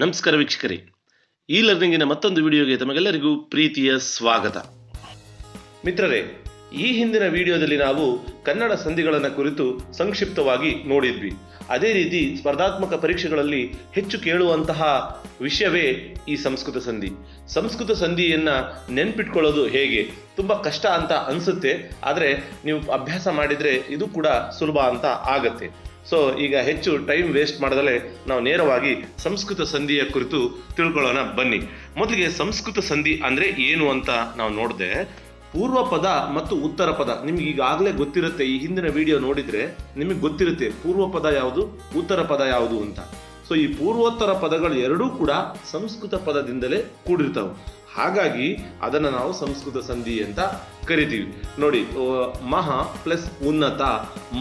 ನಮಸ್ಕಾರ ವೀಕ್ಷಕರಿ. ಈ ಲರ್ನಿಂಗಿನ ಮತ್ತೊಂದು ವಿಡಿಯೋಗೆ ತಮಗೆಲ್ಲರಿಗೂ ಪ್ರೀತಿಯ ಸ್ವಾಗತ. ಮಿತ್ರರೇ, ಈ ಹಿಂದಿನ ವಿಡಿಯೋದಲ್ಲಿ ನಾವು ಕನ್ನಡ ಸಂಧಿಗಳನ್ನು ಕುರಿತು ಸಂಕ್ಷಿಪ್ತವಾಗಿ ನೋಡಿದ್ವಿ. ಅದೇ ರೀತಿ ಸ್ಪರ್ಧಾತ್ಮಕ ಪರೀಕ್ಷೆಗಳಲ್ಲಿ ಹೆಚ್ಚು ಕೇಳುವಂತಹ ವಿಷಯವೇ ಈ ಸಂಸ್ಕೃತ ಸಂಧಿ. ಸಂಸ್ಕೃತ ಸಂಧಿಯನ್ನು ನೆನ್ಪಿಟ್ಕೊಳ್ಳೋದು ಹೇಗೆ? ತುಂಬ ಕಷ್ಟ ಅಂತ ಅನಿಸುತ್ತೆ, ಆದರೆ ನೀವು ಅಭ್ಯಾಸ ಮಾಡಿದರೆ ಇದು ಕೂಡ ಸುಲಭ ಅಂತ ಆಗತ್ತೆ. ಸೊ ಈಗ ಹೆಚ್ಚು ಟೈಮ್ ವೇಸ್ಟ್ ಮಾಡದಲೇ ನಾವು ನೇರವಾಗಿ ಸಂಸ್ಕೃತ ಸಂಧಿಯ ಕುರಿತು ತಿಳ್ಕೊಳ್ಳೋಣ. ಬನ್ನಿ. ಮೊದಲಿಗೆ ಸಂಸ್ಕೃತ ಸಂಧಿ ಅಂದ್ರೆ ಏನು ಅಂತ ನಾವು ನೋಡಿದೆ. ಪೂರ್ವ ಪದ ಮತ್ತು ಉತ್ತರ ಪದ. ನಿಮ್ಗೆ ಈಗಾಗಲೇ ಗೊತ್ತಿರುತ್ತೆ, ಈ ಹಿಂದಿನ ವಿಡಿಯೋ ನೋಡಿದ್ರೆ ನಿಮಗೆ ಗೊತ್ತಿರುತ್ತೆ ಪೂರ್ವ ಪದ ಯಾವುದು, ಉತ್ತರ ಪದ ಯಾವುದು ಅಂತ. ಸೊ ಈ ಪೂರ್ವೋತ್ತರ ಪದಗಳು ಎರಡೂ ಕೂಡ ಸಂಸ್ಕೃತ ಪದದಿಂದಲೇ ಕೂಡಿರ್ತಾವೆ. ಹಾಗಾಗಿ ಅದನ್ನು ನಾವು ಸಂಸ್ಕೃತ ಸಂಧಿ ಅಂತ ಕರಿತೀವಿ. ನೋಡಿ ಮಹ ಪ್ಲಸ್ ಉನ್ನತ,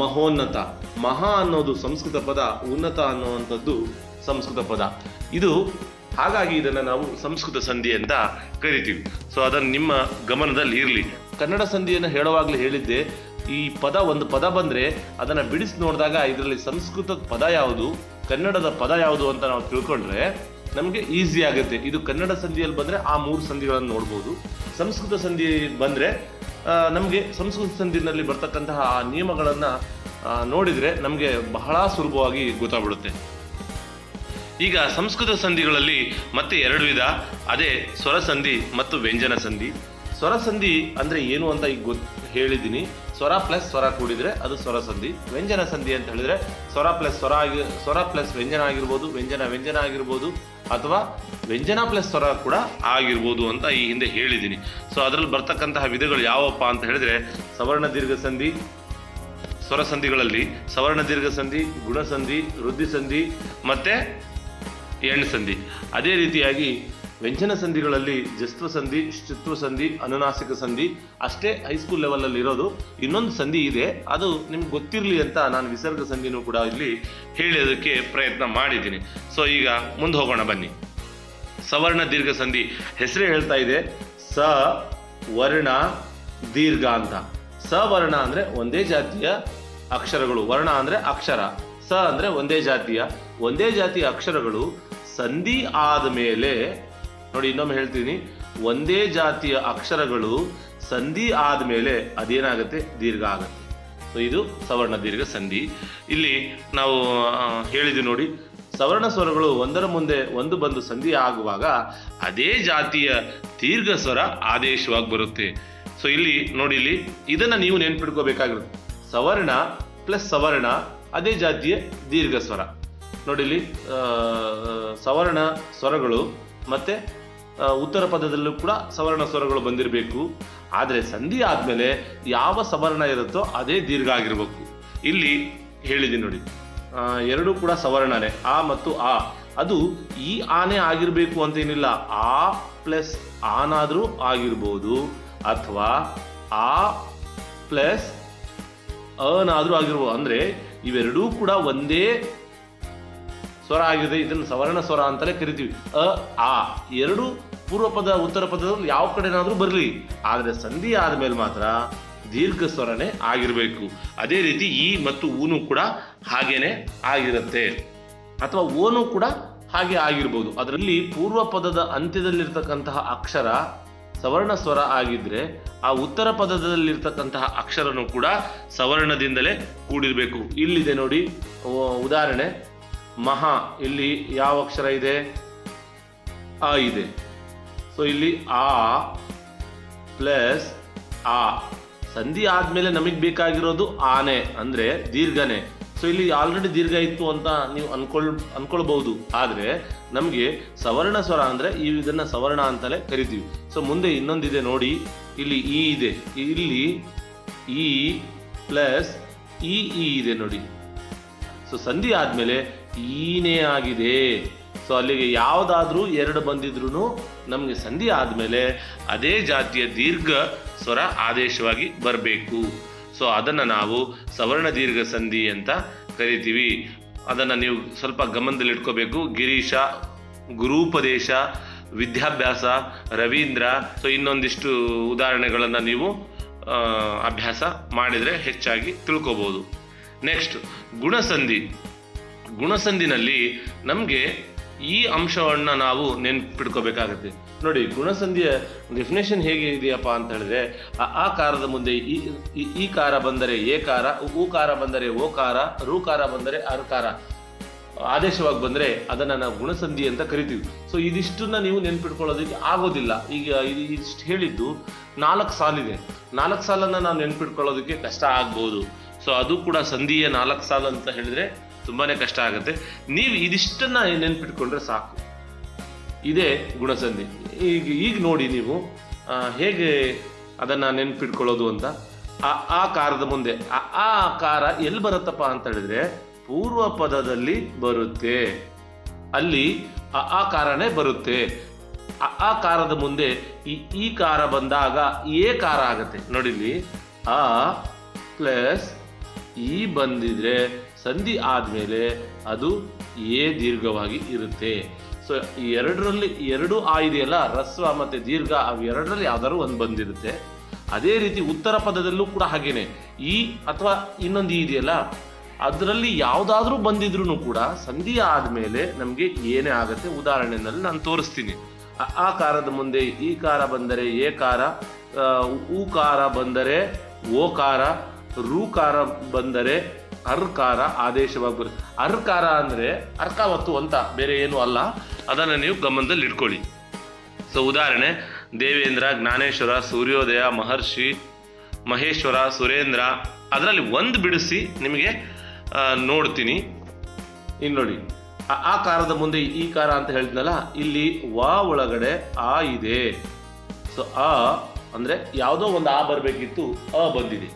ಮಹೋನ್ನತ. ಮಹಾ ಅನ್ನೋದು ಸಂಸ್ಕೃತ ಪದ, ಉನ್ನತ ಅನ್ನುವಂಥದ್ದು ಸಂಸ್ಕೃತ ಪದ. ಇದು ಹಾಗಾಗಿ ಇದನ್ನು ನಾವು ಸಂಸ್ಕೃತ ಸಂಧಿ ಅಂತ ಕರಿತೀವಿ. ಸೊ ಅದನ್ನು ನಿಮ್ಮ ಗಮನದಲ್ಲಿ ಇರಲಿ. ಕನ್ನಡ ಸಂಧಿಯನ್ನು ಹೇಳುವಾಗಲೇ ಹೇಳಿದ್ದೆ, ಈ ಪದ ಒಂದು ಪದ ಬಂದರೆ ಅದನ್ನು ಬಿಡಿಸಿ ನೋಡಿದಾಗ ಇದರಲ್ಲಿ ಸಂಸ್ಕೃತದ ಪದ ಯಾವುದು? ಕನ್ನಡದ ಪದ ಯಾವುದು ಅಂತ ನಾವು ತಿಳ್ಕೊಂಡ್ರೆ ನಮಗೆ ಈಸಿ ಆಗುತ್ತೆ. ಇದು ಕನ್ನಡ ಸಂಧಿಯಲ್ಲಿ ಬಂದರೆ ಆ ಮೂರು ಸಂಧಿಗಳನ್ನು ನೋಡ್ಬೋದು. ಸಂಸ್ಕೃತ ಸಂಧಿ ಬಂದರೆ ನಮಗೆ ಸಂಸ್ಕೃತ ಸಂಧಿನಲ್ಲಿ ಬರ್ತಕ್ಕಂತಹ ಆ ನಿಯಮಗಳನ್ನು ನೋಡಿದರೆ ನಮಗೆ ಬಹಳ ಸುಲಭವಾಗಿ ಗೊತ್ತಾಗ್ಬಿಡುತ್ತೆ. ಈಗ ಸಂಸ್ಕೃತ ಸಂಧಿಗಳಲ್ಲಿ ಮತ್ತೆ ಎರಡು ವಿಧ. ಅದೇ ಸ್ವರ ಸಂಧಿ ಮತ್ತು ವ್ಯಂಜನ ಸಂಧಿ. ಸ್ವರ ಸಂಧಿ ಅಂದ್ರೆ ಏನು ಅಂತ ಈಗ ಗೊತ್ ಹೇಳಿದ್ದೀನಿ. ಸ್ವರ ಪ್ಲಸ್ ಸ್ವರ ಕೂಡಿದ್ರೆ ಅದು ಸ್ವರ ಸಂಧಿ. ವ್ಯಂಜನ ಸಂಧಿ ಅಂತ ಹೇಳಿದ್ರೆ ಸ್ವರ ಪ್ಲಸ್ ಸ್ವರ ಆಗಿ ಸ್ವರ ಪ್ಲಸ್ ವ್ಯಂಜನ ಆಗಿರ್ಬೋದು, ವ್ಯಂಜನ ವ್ಯಂಜನ ಆಗಿರ್ಬೋದು, ಅಥವಾ ವ್ಯಂಜನ ಪ್ಲಸ್ ಸ್ವರ ಕೂಡ ಆಗಿರ್ಬೋದು ಅಂತ ಈ ಹಿಂದೆ ಹೇಳಿದ್ದೀನಿ. ಸೊ ಅದರಲ್ಲಿ ಬರ್ತಕ್ಕಂತಹ ವಿಧಗಳು ಯಾವಪ್ಪ ಅಂತ ಹೇಳಿದ್ರೆ ಸವರ್ಣ ದೀರ್ಘ ಸಂಧಿ, ಸ್ವರ ಸಂಧಿಗಳಲ್ಲಿ ಸವರ್ಣ ದೀರ್ಘ ಸಂಧಿ ಗುಣಸಂಧಿ ವೃದ್ಧಿ ಸಂಧಿ ಮತ್ತೆ ಎಣ್ಣು ಸಂಧಿ. ಅದೇ ರೀತಿಯಾಗಿ ವ್ಯಂಜನ ಸಂಧಿಗಳಲ್ಲಿ ಜಸ್ತ್ವ ಸಂಧಿ ಶುತ್ವ ಸಂಧಿ, ಅನುನಾಸಿಕ ಸಂಧಿ, ಅಷ್ಟೇ ಹೈಸ್ಕೂಲ್ ಲೆವೆಲಲ್ಲಿ ಇರೋದು. ಇನ್ನೊಂದು ಸಂಧಿ ಇದೆ. ಅದು ನಿಮ್ಗೆ ಗೊತ್ತಿರಲಿ ಅಂತ ನಾನು ವಿಸರ್ಗ ಸಂಧಿನೂ ಕೂಡ ಇಲ್ಲಿ ಹೇಳೋದಕ್ಕೆ ಪ್ರಯತ್ನ ಮಾಡಿದ್ದೀನಿ. ಸೊ ಈಗ ಮುಂದೆ ಹೋಗೋಣ ಬನ್ನಿ. ಸವರ್ಣ ದೀರ್ಘ ಸಂಧಿ. ಹೆಸರೇ ಹೇಳ್ತಾ ಇದೆ. ಸ, ವರ್ಣ, ದೀರ್ಘ ಅಂತ. ಸವರ್ಣ ಅಂದರೆ ಒಂದೇ ಜಾತಿಯ ಅಕ್ಷರಗಳು. ವರ್ಣ ಅಂದರೆ ಅಕ್ಷರ. ಸ ಅಂದರೆ ಒಂದೇ ಜಾತಿಯ. ಒಂದೇ ಜಾತಿಯ ಅಕ್ಷರಗಳು ಸಂಧಿ ಆದ ಮೇಲೆ ನೋಡಿ, ಇನ್ನೊಮ್ಮೆ ಹೇಳ್ತೀನಿ. ಒಂದೇ ಜಾತಿಯ ಅಕ್ಷರಗಳು ಸಂಧಿ ಆದ್ಮೇಲೆ ಅದೇನಾಗುತ್ತೆ? ದೀರ್ಘ ಆಗುತ್ತೆ. ಸೊ ಇದು ಸವರ್ಣ ದೀರ್ಘ ಸಂಧಿ. ಇಲ್ಲಿ ನಾವು ಹೇಳಿದ್ವಿ ನೋಡಿ, ಸವರ್ಣ ಸ್ವರಗಳು ಒಂದರ ಮುಂದೆ ಒಂದು ಬಂದು ಸಂಧಿ ಆಗುವಾಗ ಅದೇ ಜಾತಿಯ ದೀರ್ಘ ಸ್ವರ ಆದೇಶವಾಗಿ ಬರುತ್ತೆ. ಸೊ ಇಲ್ಲಿ ನೋಡಿ, ಇಲ್ಲಿ ಇದನ್ನ ನೀವು ನೆನ್ಪಿಟ್ಕೋಬೇಕಾಗಿರುತ್ತೆ. ಸವರ್ಣ ಪ್ಲಸ್ ಸವರ್ಣ ಅದೇ ಜಾತಿಯ ದೀರ್ಘ ಸ್ವರ. ನೋಡಿ, ಇಲ್ಲಿ ಸವರ್ಣ ಸ್ವರಗಳು ಮತ್ತೆ ಉತ್ತರ ಪದದಲ್ಲೂ ಕೂಡ ಸವರ್ಣ ಸ್ವರಗಳು ಬಂದಿರಬೇಕು. ಆದರೆ ಸಂಧಿ ಆದಮೇಲೆ ಯಾವ ಸವರ್ಣ ಇರುತ್ತೋ ಅದೇ ದೀರ್ಘ ಆಗಿರಬೇಕು. ಇಲ್ಲಿ ಹೇಳಿದೆ ನೋಡಿ. ಎರಡೂ ಕೂಡ ಸವರ್ಣನೇ. ಆ ಮತ್ತು ಆ. ಅದು ಈ ಆನೆ ಆಗಿರಬೇಕು ಅಂತ ಏನಿಲ್ಲ. ಆ ಪ್ಲಸ್ ಆನಾದರೂ ಆಗಿರ್ಬೋದು. ಅಥವಾ ಆ ಪ್ಲಸ್ ಅನಾದರೂ ಆಗಿರ್ಬೋದು. ಅಂದರೆ ಇವೆರಡೂ ಕೂಡ ಒಂದೇ ಸ್ವರ ಆಗಿದೆ. ಇದನ್ನು ಸವರ್ಣ ಸ್ವರ ಅಂತಲೇ ಕರಿತೀವಿ. ಅ, ಆ. ಎರಡು ಪೂರ್ವ ಪದ, ಉತ್ತರ ಪದದಲ್ಲಿ ಯಾವ ಕಡೆನಾದರೂ ಬರಲಿ. ಆದರೆ ಸಂಧಿ ಆದಮೇಲೆ ಮಾತ್ರ ದೀರ್ಘ ಸ್ವರನೇ ಆಗಿರಬೇಕು. ಅದೇ ರೀತಿ ಈ ಮತ್ತು ಊನು ಕೂಡ ಹಾಗೇನೆ ಆಗಿರುತ್ತೆ. ಅಥವಾ ಓನು ಕೂಡ ಹಾಗೆ ಆಗಿರ್ಬೋದು. ಅದರಲ್ಲಿ ಪೂರ್ವ ಪದದ ಅಂತ್ಯದಲ್ಲಿರ್ತಕ್ಕಂತಹ ಅಕ್ಷರ ಸವರ್ಣ ಸ್ವರ ಆಗಿದ್ರೆ ಆ ಉತ್ತರ ಪದದಲ್ಲಿರ್ತಕ್ಕಂತಹ ಅಕ್ಷರನು ಕೂಡ ಸವರ್ಣದಿಂದಲೇ ಕೂಡಿರಬೇಕು. ಇಲ್ಲಿದೆ ನೋಡಿ ಉದಾಹರಣೆ. ಮಹಾ, ಇಲ್ಲಿ ಯಾವ ಅಕ್ಷರ ಇದೆ? ಆ ಇದೆ. ಸೊ ಇಲ್ಲಿ ಆ ಪ್ಲಸ್ ಆ. ಸಂಧಿ ಆದಮೇಲೆ ನಮಗೆ ಬೇಕಾಗಿರೋದು ಆನೆ, ಅಂದ್ರೆ ದೀರ್ಘನೆ. ಸೊ ಇಲ್ಲಿ ಆಲ್ರೆಡಿ ದೀರ್ಘ ಇತ್ತು ಅಂತ ನೀವು ಅನ್ಕೊಳ್, ಅನ್ಕೊಳ್ಬಹುದು. ಆದ್ರೆ ನಮಗೆ ಸವರ್ಣ ಸ್ವರ ಅಂದ್ರೆ ಈ ಇದನ್ನ ಸವರ್ಣ ಅಂತಲೇ ಕರಿತೀವಿ. ಸೊ ಮುಂದೆ ಇನ್ನೊಂದಿದೆ ನೋಡಿ. ಇಲ್ಲಿ ಈ ಇದೆ. ಇಲ್ಲಿ ಈ ಪ್ಲಸ್ ಇ ಇ ಇದೆ ನೋಡಿ. ಸೊ ಸಂಧಿ ಆದಮೇಲೆ ಈನೇ ಆಗಿದೆ. ಸೊ ಅಲ್ಲಿಗೆ ಯಾವುದಾದ್ರೂ ಎರಡು ಬಂದಿದ್ರು ನಮಗೆ ಸಂಧಿ ಆದಮೇಲೆ ಅದೇ ಜಾತಿಯ ದೀರ್ಘ ಸ್ವರ ಆದೇಶವಾಗಿ ಬರಬೇಕು. ಸೊ ಅದನ್ನು ನಾವು ಸವರ್ಣ ದೀರ್ಘ ಸಂಧಿ ಅಂತ ಕರಿತೀವಿ. ಅದನ್ನು ನೀವು ಸ್ವಲ್ಪ ಗಮನದಲ್ಲಿ ಇಟ್ಕೋಬೇಕು. ಗಿರೀಶ, ಗುರೂಪದೇಶ, ವಿದ್ಯಾಭ್ಯಾಸ, ರವೀಂದ್ರ. ಸೊ ಇನ್ನೊಂದಿಷ್ಟು ಉದಾಹರಣೆಗಳನ್ನು ನೀವು ಅಭ್ಯಾಸ ಮಾಡಿದರೆ ಹೆಚ್ಚಾಗಿ ತಿಳ್ಕೋಬೋದು. ನೆಕ್ಸ್ಟ್ ಗುಣಸಂಧಿ. ಗುಣಸಂಧಿನಲ್ಲಿ ನಮಗೆ ಈ ಅಂಶವನ್ನ ನಾವು ನೆನ್ಪಿಟ್ಕೋಬೇಕಾಗತ್ತೆ. ನೋಡಿ, ಗುಣಸಂಧಿಯ ಡೆಫಿನೇಷನ್ ಹೇಗೆ ಇದೆಯಪ್ಪ ಅಂತ ಹೇಳಿದ್ರೆ, ಆ ಕಾರದ ಮುಂದೆ ಈ ಕಾರ ಬಂದರೆ ಏ ಕಾರ ಊ ಕಾರ ಬಂದರೆ ಓ ಕಾರ, ರು ಕಾರ ಬಂದರೆ ಅರ್ಕಾರ ಆದೇಶವಾಗಿ ಬಂದ್ರೆ ಅದನ್ನ ನಾವು ಗುಣಸಂಧಿ ಅಂತ ಕರಿತೀವಿ. ಸೊ ಇದಿಷ್ಟನ್ನ ನೀವು ನೆನ್ಪಿಟ್ಕೊಳ್ಳೋದಕ್ಕೆ ಆಗೋದಿಲ್ಲ. ಈಗ ಇಷ್ಟು ಹೇಳಿದ್ದು ನಾಲ್ಕು ಸಾಲಿದೆ ನಾಲ್ಕು ಸಾಲನ್ನ ನಾವು ನೆನ್ಪಿಟ್ಕೊಳ್ಳೋದಕ್ಕೆ ಕಷ್ಟ ಆಗ್ಬೋದು. ಸೊ ಅದು ಕೂಡ ಸಂಧಿಯ ನಾಲ್ಕು ಸಾಲು ಅಂತ ಹೇಳಿದ್ರೆ ತುಂಬಾನೇ ಕಷ್ಟ ಆಗುತ್ತೆ. ನೀವು ಇದಿಷ್ಟನ್ನ ನೆನ್ಪಿಟ್ಕೊಂಡ್ರೆ ಸಾಕು. ಇದೇ ಗುಣಸಂಧಿ. ಈಗ ಈಗ ನೋಡಿ ನೀವು ಹೇಗೆ ಅದನ್ನು ನೆನ್ಪಿಟ್ಕೊಳ್ಳೋದು ಅಂತ. ಆ ಕಾರದ ಮುಂದೆ, ಆ ಆ ಕಾರ ಎಲ್ಲಿ ಬರುತ್ತಪ್ಪ ಅಂತ ಹೇಳಿದ್ರೆ ಪೂರ್ವ ಪದದಲ್ಲಿ ಬರುತ್ತೆ. ಅಲ್ಲಿ ಆ ಆ ಕಾರನೇ ಬರುತ್ತೆ. ಆ ಕಾರದ ಮುಂದೆ ಈ ಈ ಕಾರ ಬಂದಾಗ ಏ ಕಾರ ಆಗುತ್ತೆ. ನೋಡಿಲಿ ಆ ಪ್ಲಸ್ ಈ ಬಂದಿದ್ರೆ ಸಂಧಿ ಆದಮೇಲೆ ಅದು ಏ ದೀರ್ಘವಾಗಿ ಇರುತ್ತೆ. ಸೊ ಈ ಎರಡರಲ್ಲಿ ಎರಡು ಆ ಇದೆಯಲ್ಲ, ರಸ್ವ ಮತ್ತು ದೀರ್ಘ, ಅವು ಎರಡರಲ್ಲಿ ಯಾವ್ದಾದ್ರು ಒಂದು ಬಂದಿರುತ್ತೆ. ಅದೇ ರೀತಿ ಉತ್ತರ ಪದದಲ್ಲೂ ಕೂಡ ಹಾಗೇನೆ. ಈ ಅಥವಾ ಇನ್ನೊಂದು ಈ ಇದೆಯಲ್ಲ, ಅದರಲ್ಲಿ ಯಾವುದಾದ್ರೂ ಬಂದಿದ್ರು ಕೂಡ ಸಂಧಿ ಆದಮೇಲೆ ನಮಗೆ ಏನೇ ಆಗುತ್ತೆ ಉದಾಹರಣೆನಲ್ಲಿ ನಾನು ತೋರಿಸ್ತೀನಿ. ಆ- ಕಾರದ ಮುಂದೆ ಈ ಕಾರ ಬಂದರೆ ಏ ಕಾರ ಊ ಕಾರ ಬಂದರೆ ಓ ಕಾರ, ರು ಕಾರ ಬಂದರೆ ಅರ್ಕಾರ ಆದೇಶವಾಗಿ ಬರುತ್ತೆ ಅರ್ಕಾರ ಅಂದ್ರೆ ಅರ್ಕಾವತ್ತು ಅಂತ, ಬೇರೆ ಏನು ಅಲ್ಲ. ಅದನ್ನು ನೀವು ಗಮನದಲ್ಲಿ ಇಟ್ಕೊಳ್ಳಿ ಸೊ ಉದಾಹರಣೆ, ದೇವೇಂದ್ರ, ಜ್ಞಾನೇಶ್ವರ, ಸೂರ್ಯೋದಯ, ಮಹರ್ಷಿ, ಮಹೇಶ್ವರ, ಸುರೇಂದ್ರ, ಅದರಲ್ಲಿ ಒಂದು ಬಿಡಿಸಿ ನಿಮಗೆ ನೋಡ್ತೀನಿ. ಇಲ್ಲಿ ನೋಡಿ, ಆ ಕಾರದ ಮುಂದೆ ಈ ಕಾರ ಅಂತ ಹೇಳಿದ್ನಲ್ಲ, ಇಲ್ಲಿ ವಾ ಒಳಗಡೆ ಆ ಇದೆ. ಸೊ ಆ ಅಂದರೆ ಯಾವುದೋ ಒಂದು ಆ ಬರಬೇಕಿತ್ತು, ಅ ಬಂದಿದೆ.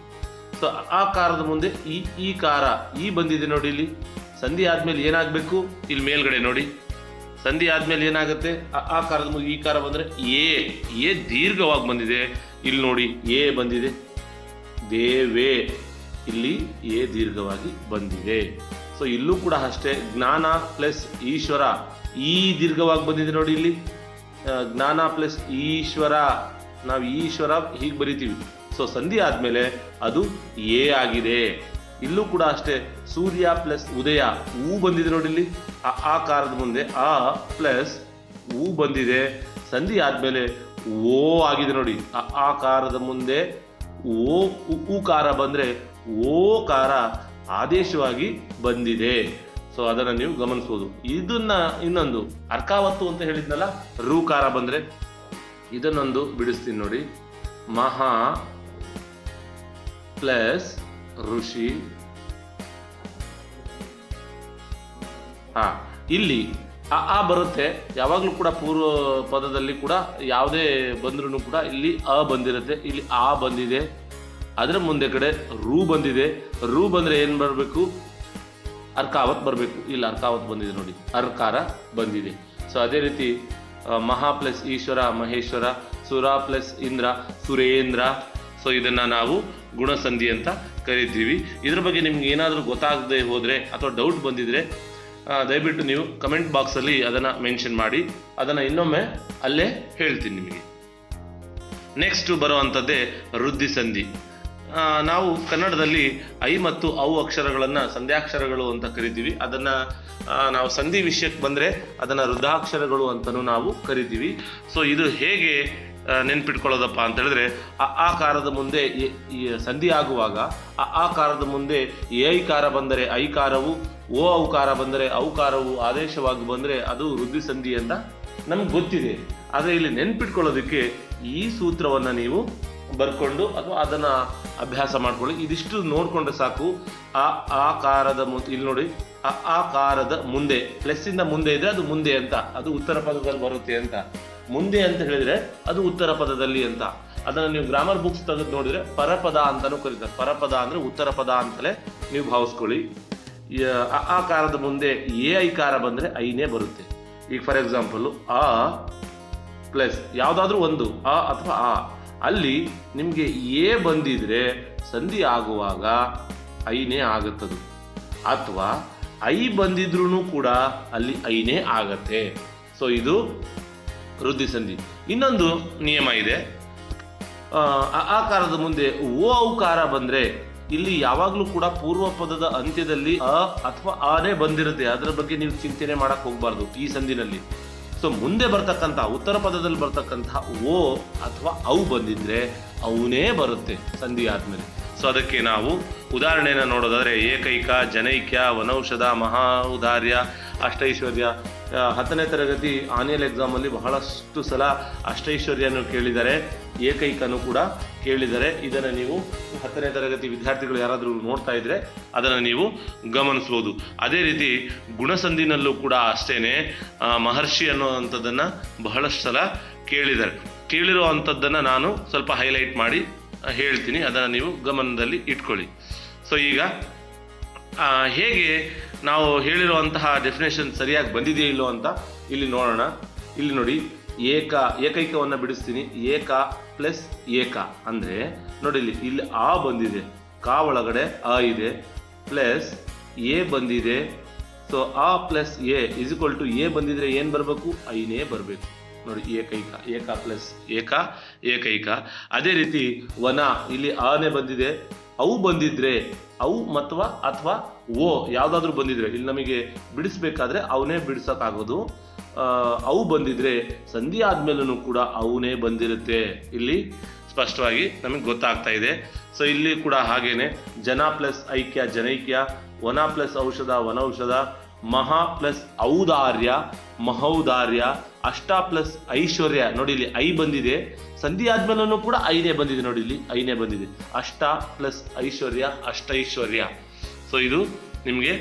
ಸೊ ಆ ಕಾರದ ಮುಂದೆ ಈ ಈ ಕಾರ ಈ ಬಂದಿದೆ ನೋಡಿ ಇಲ್ಲಿ. ಸಂಧಿ ಆದಮೇಲೆ ಏನಾಗಬೇಕು? ಇಲ್ಲಿ ಮೇಲ್ಗಡೆ ನೋಡಿ. ಸಂಧಿ ಆದಮೇಲೆ ಏನಾಗುತ್ತೆ? ಆ- ಕಾರದ ಮುಂದೆ ಈ ಕಾರ ಬಂದರೆ ಎ ಎ ದೀರ್ಘವಾಗಿ ಬಂದಿದೆ. ಇಲ್ಲಿ ನೋಡಿ ಎ ಬಂದಿದೆ. ದೇವೇ, ಇಲ್ಲಿ ಎ ದೀರ್ಘವಾಗಿ ಬಂದಿದೆ. ಸೊ ಇಲ್ಲೂ ಕೂಡ ಅಷ್ಟೇ, ಜ್ಞಾನ ಪ್ಲಸ್ ಈಶ್ವರ ಈ ದೀರ್ಘವಾಗಿ ಬಂದಿದೆ ನೋಡಿ ಇಲ್ಲಿ. ಜ್ಞಾನ ಪ್ಲಸ್ ಈಶ್ವರ. ನಾವು ಈಶ್ವರ ಹೀಗೆ ಬರಿತೀವಿ. ಸೊ ಸಂಧಿ ಆದಮೇಲೆ ಅದು ಎ ಆಗಿದೆ. ಇಲ್ಲೂ ಕೂಡ ಅಷ್ಟೇ, ಸೂರ್ಯ ಪ್ಲಸ್ ಉದಯ ಹೂ ಬಂದಿದೆ ನೋಡಿ ಇಲ್ಲಿ. ಆ ಆ ಕಾರದ ಮುಂದೆ ಆ ಪ್ಲಸ್ ಹೂ ಬಂದಿದೆ. ಸಂಧಿ ಆದಮೇಲೆ ಓ ಆಗಿದೆ ನೋಡಿ. ಆ ಆ ಕಾರದ ಮುಂದೆ ಓ, ಉ- ಉ ಕಾರ ಬಂದ್ರೆ ಓ ಕಾರ ಆದೇಶವಾಗಿ ಬಂದಿದೆ. ಸೊ ಅದನ್ನು ನೀವು ಗಮನಿಸಬಹುದು ಇದನ್ನ ಇನ್ನೊಂದು ಅರ್ಕಾವತ್ತು ಅಂತ ಹೇಳಿದ್ನಲ್ಲ ರುಕಾರ ಬಂದ್ರೆ. ಇದನ್ನೊಂದು ಬಿಡಿಸ್ತೀನಿ ನೋಡಿ. ಮಹಾ ಪ್ಲಸ್ ಋಷಿ. ಹಾ, ಇಲ್ಲಿ ಆ ಆ ಬರುತ್ತೆ. ಯಾವಾಗಲೂ ಕೂಡ ಪೂರ್ವ ಪದದಲ್ಲಿ ಕೂಡ ಯಾವುದೇ ಬಂದ್ರೂ ಕೂಡ ಇಲ್ಲಿ ಅ ಬಂದಿರುತ್ತೆ. ಇಲ್ಲಿ ಆ ಬಂದಿದೆ. ಅದರ ಮುಂದೆ ಕಡೆ ರು ಬಂದಿದೆ. ರೂ ಬಂದರೆ ಏನು ಬರಬೇಕು? ಅರ್ಕಾವತ್ ಬರಬೇಕು. ಇಲ್ಲಿ, ಅರ್ಕಾವತ್ ಬಂದಿದೆ ನೋಡಿ. ಅರ್ಕಾರ ಬಂದಿದೆ. ಸೊ ಅದೇ ರೀತಿ ಮಹಾ ಪ್ಲಸ್ ಈಶ್ವರ, ಮಹೇಶ್ವರ, ಸುರ ಪ್ಲಸ್ ಇಂದ್ರ, ಸುರೇಂದ್ರ. ಸೊ ಇದನ್ನು ನಾವು ಗುಣಸಂಧಿ ಅಂತ ಕರಿತೀವಿ. ಇದ್ರ ಬಗ್ಗೆ ನಿಮ್ಗೆ ಏನಾದರೂ ಗೊತ್ತಾಗದೆ ಹೋದರೆ ಅಥವಾ ಡೌಟ್ ಬಂದಿದ್ರೆ ದಯವಿಟ್ಟು ನೀವು ಕಮೆಂಟ್ ಬಾಕ್ಸಲ್ಲಿ ಅದನ್ನು ಮೆನ್ಷನ್ ಮಾಡಿ. ಅದನ್ನು ಇನ್ನೊಮ್ಮೆ ಅಲ್ಲೇ ಹೇಳ್ತೀನಿ ನಿಮಗೆ. ನೆಕ್ಸ್ಟ್ ಬರುವಂಥದ್ದೇ ವೃದ್ಧಿ ಸಂಧಿ ನಾವು ಕನ್ನಡದಲ್ಲಿ ಐ ಮತ್ತು ಔ ಅಕ್ಷರಗಳನ್ನು ಸಂಧ್ಯಾಕ್ಷರಗಳು ಅಂತ ಕರಿತೀವಿ. ಅದನ್ನು ನಾವು ಸಂಧಿ ವಿಷಯಕ್ಕೆ ಬಂದರೆ ಅದನ್ನು ವೃದ್ಧಾಕ್ಷರಗಳು ಅಂತಲೂ ನಾವು ಕರಿತೀವಿ. ಸೊ ಇದು ಹೇಗೆ ನೆನ್ಪಿಟ್ಕೊಳ್ಳೋದಪ್ಪ ಅಂತ ಹೇಳಿದ್ರೆ, ಆ ಆಕಾರದ ಮುಂದೆ ಸಂಧಿ ಆಗುವಾಗ ಆ ಆಕಾರದ ಮುಂದೆ ಎ ಕಾರ ಬಂದರೆ ಐಕಾರವು, ಓ ಔಕಾರ ಬಂದರೆ ಔಕಾರವು ಆದೇಶವಾಗಿ ಬಂದರೆ ಅದು ವೃದ್ಧಿ ಸಂಧಿ ಅಂತ ನಮ್ಗೆ ಗೊತ್ತಿದೆ. ಆದರೆ ಇಲ್ಲಿ ನೆನ್ಪಿಟ್ಕೊಳ್ಳೋದಕ್ಕೆ ಈ ಸೂತ್ರವನ್ನು ನೀವು ಬರ್ಕೊಂಡು ಅಥವಾ ಅದನ್ನು ಅಭ್ಯಾಸ ಮಾಡ್ಕೊಳ್ಳಿ. ಇದಿಷ್ಟು ನೋಡಿಕೊಂಡ್ರೆ ಸಾಕು. ಆ ಆಕಾರದ ಮು, ಇಲ್ಲಿ ನೋಡಿ, ಆ ಆಕಾರದ ಮುಂದೆ ಪ್ಲಸ್ ಇಂದ ಮುಂದೆ ಇದ್ರೆ ಅದು ಮುಂದೆ ಅಂತ, ಅದು ಉತ್ತರ ಪದದಲ್ಲಿ ಬರುತ್ತೆ ಅಂತ. ಮುಂದೆ ಅಂತ ಹೇಳಿದ್ರೆ ಅದು ಉತ್ತರ ಪದದಲ್ಲಿ ಅಂತ. ಅದನ್ನ ನೀವು ಗ್ರಾಮರ್ ಬುಕ್ಸ್ ತೆಗೆದು ನೋಡಿದ್ರೆ ಪರಪದ ಅಂತಾನೂ ಕರೀತಾರೆ. ಪರಪದ ಅಂದ್ರೆ ಉತ್ತರ ಪದ ಅಂತಲೇ ನೀವು ಭಾವಿಸ್ಕೊಳ್ಳಿ. ಆಕಾರದ ಮುಂದೆ ಎ ಐಕಾರ ಬಂದ್ರೆ ಐನೇ ಬರುತ್ತೆ. ಈಗ ಫಾರ್ ಎಕ್ಸಾಂಪಲ್ ಆ ಪ್ಲಸ್ ಯಾವುದಾದ್ರೂ ಒಂದು, ಅ ಅಥವಾ ಆ. ಅಲ್ಲಿ ನಿಮಗೆ ಎ ಬಂದಿದ್ರೆ ಸಂಧಿ ಆಗುವಾಗ ಐನೇ ಆಗುತ್ತದು. ಅಥವಾ ಐ ಬಂದಿದ್ರೂ ಕೂಡ ಅಲ್ಲಿ ಐನೇ ಆಗತ್ತೆ. ಸೊ ಇದು ವೃದ್ಧಿ ಸಂಧಿ. ಇನ್ನೊಂದು ನಿಯಮ ಇದೆ. ಆಕಾರದ ಮುಂದೆ ಓ ಔಕಾರ ಬಂದ್ರೆ ಇಲ್ಲಿ ಯಾವಾಗಲೂ ಕೂಡ ಪೂರ್ವ ಪದದ ಅಂತ್ಯದಲ್ಲಿ ಅ ಅಥವಾ ಆನೇ ಬಂದಿರುತ್ತೆ. ಅದರ ಬಗ್ಗೆ ನೀವು ಚಿಂತನೆ ಮಾಡಕ್ ಹೋಗ್ಬಾರ್ದು ಈ ಸಂಧಿನಲ್ಲಿ. ಸೊ, ಮುಂದೆ ಬರ್ತಕ್ಕಂಥ, ಉತ್ತರ ಪದದಲ್ಲಿ ಬರ್ತಕ್ಕಂಥ ಓ ಅಥವಾ ಅವು ಬಂದಿದ್ರೆ ಅವನೇ ಬರುತ್ತೆ ಸಂಧಿ ಆದ್ಮೇಲೆ. ಸೊ, ಅದಕ್ಕೆ ನಾವು ಉದಾಹರಣೆಯನ್ನು ನೋಡೋದಾದ್ರೆ ಏಕೈಕ, ಜನೈಕ್ಯ, ವನೌಷಧ, ಮಹಾ ಉದಾರ್ಯ, ಅಷ್ಟೈಶ್ವರ್ಯ ಹತ್ತನೇ ತರಗತಿ ಆನ್ಯಲ್ ಎಕ್ಸಾಮಲ್ಲಿ ಬಹಳಷ್ಟು ಸಲ ಅಷ್ಟೈಶ್ವರ್ಯನು ಕೇಳಿದ್ದಾರೆ. ಏಕೈಕನು ಕೂಡ ಕೇಳಿದ್ದಾರೆ. ಇದನ್ನು ನೀವು ಹತ್ತನೇ ತರಗತಿ ವಿದ್ಯಾರ್ಥಿಗಳು ಯಾರಾದರೂ ನೋಡ್ತಾ ಇದ್ರೆ ಅದನ್ನು ನೀವು ಗಮನಿಸ್ಬೋದು. ಅದೇ ರೀತಿ ಗುಣಸಂಧಿನಲ್ಲೂ ಕೂಡ ಅಷ್ಟೇನೆ ಮಹರ್ಷಿ ಅನ್ನೋವಂಥದ್ದನ್ನು ಬಹಳಷ್ಟು ಸಲ ಕೇಳಿದ್ದಾರೆ. ಕೇಳಿರೋ ಅಂಥದ್ದನ್ನು ನಾನು ಸ್ವಲ್ಪ ಹೈಲೈಟ್ ಮಾಡಿ ಹೇಳ್ತೀನಿ. ಅದನ್ನು ನೀವು ಗಮನದಲ್ಲಿ ಇಟ್ಕೊಳ್ಳಿ. ಸೊ ಈಗ ಹೇಗೆ ನಾವು ಹೇಳಿರುವಂತಹ ಡೆಫಿನೇಷನ್ ಸರಿಯಾಗಿ ಬಂದಿದೆಯೋ ಇಲ್ಲೋ ಅಂತ ಇಲ್ಲಿ ನೋಡೋಣ. ಇಲ್ಲಿ ನೋಡಿ, ಏಕ, ಏಕೈಕವನ್ನು ಬಿಡಿಸ್ತೀನಿ. ಏಕ ಪ್ಲಸ್ ಏಕ ಅಂದರೆ ನೋಡಿ ಇಲ್ಲಿ ಇಲ್ಲಿ ಆ ಬಂದಿದೆ. ಕಾ ಒಳಗಡೆ ಅ ಇದೆ. ಪ್ಲಸ್ ಎ ಬಂದಿದೆ. ಸೊ ಆ plus A is equal to A ಬಂದಿದ್ರೆ ಏನು ಬರಬೇಕು? ಐನೇ ಬರಬೇಕು. ನೋಡಿ, ಏಕೈಕ, ಏಕ ಪ್ಲಸ್ ಏಕ, ಏಕೈಕ. ಅದೇ ರೀತಿ ವನ, ಇಲ್ಲಿ ಆನೆ ಬಂದಿದೆ. ಅವು ಬಂದಿದ್ರೆ, ಅವು ಮತ್ವ ಅಥವಾ ಓ, ಯಾವುದಾದ್ರೂ ಬಂದಿದ್ರೆ. ಇಲ್ಲಿ ನಮಗೆ ಬಿಡಿಸ್ಬೇಕಾದ್ರೆ ಅವನೇ ಬಿಡಿಸೋಕ್ಕಾಗೋದು. ಅವು ಬಂದಿದ್ರೆ, ಸಂಧಿ ಆದ್ಮೇಲೂ ಕೂಡ ಅವನೇ ಬಂದಿರುತ್ತೆ. ಇಲ್ಲಿ ಸ್ಪಷ್ಟವಾಗಿ ನಮಗೆ ಗೊತ್ತಾಗ್ತಾ ಇದೆ. ಸೊ ಇಲ್ಲಿ ಕೂಡ ಹಾಗೇನೆ, ಜನ ಪ್ಲಸ್ ಐಕ್ಯ, ಜನೈಕ್ಯ, ವನ ಪ್ಲಸ್ ಔಷಧ ವನೌಷಧ ಮಹಾ ಪ್ಲಸ್ ಔದಾರ್ಯ, ಮಹೌದಾರ್ಯ, ಅಷ್ಟ ಪ್ಲಸ್ ಐಶ್ವರ್ಯ. ನೋಡಿ ಇಲ್ಲಿ ಐ ಬಂದಿದೆ. ಸಂಧಿ ಆದ್ಮೇಲೂ ಕೂಡ ಐನೇ ಬಂದಿದೆ. ನೋಡಿ ಇಲ್ಲಿ ಐನೇ ಬಂದಿದೆ. ಅಷ್ಟ ಪ್ಲಸ್ ಐಶ್ವರ್ಯ, ಅಷ್ಟೈಶ್ವರ್ಯ. ಸೊ ಇದು ನಿಮಗೆ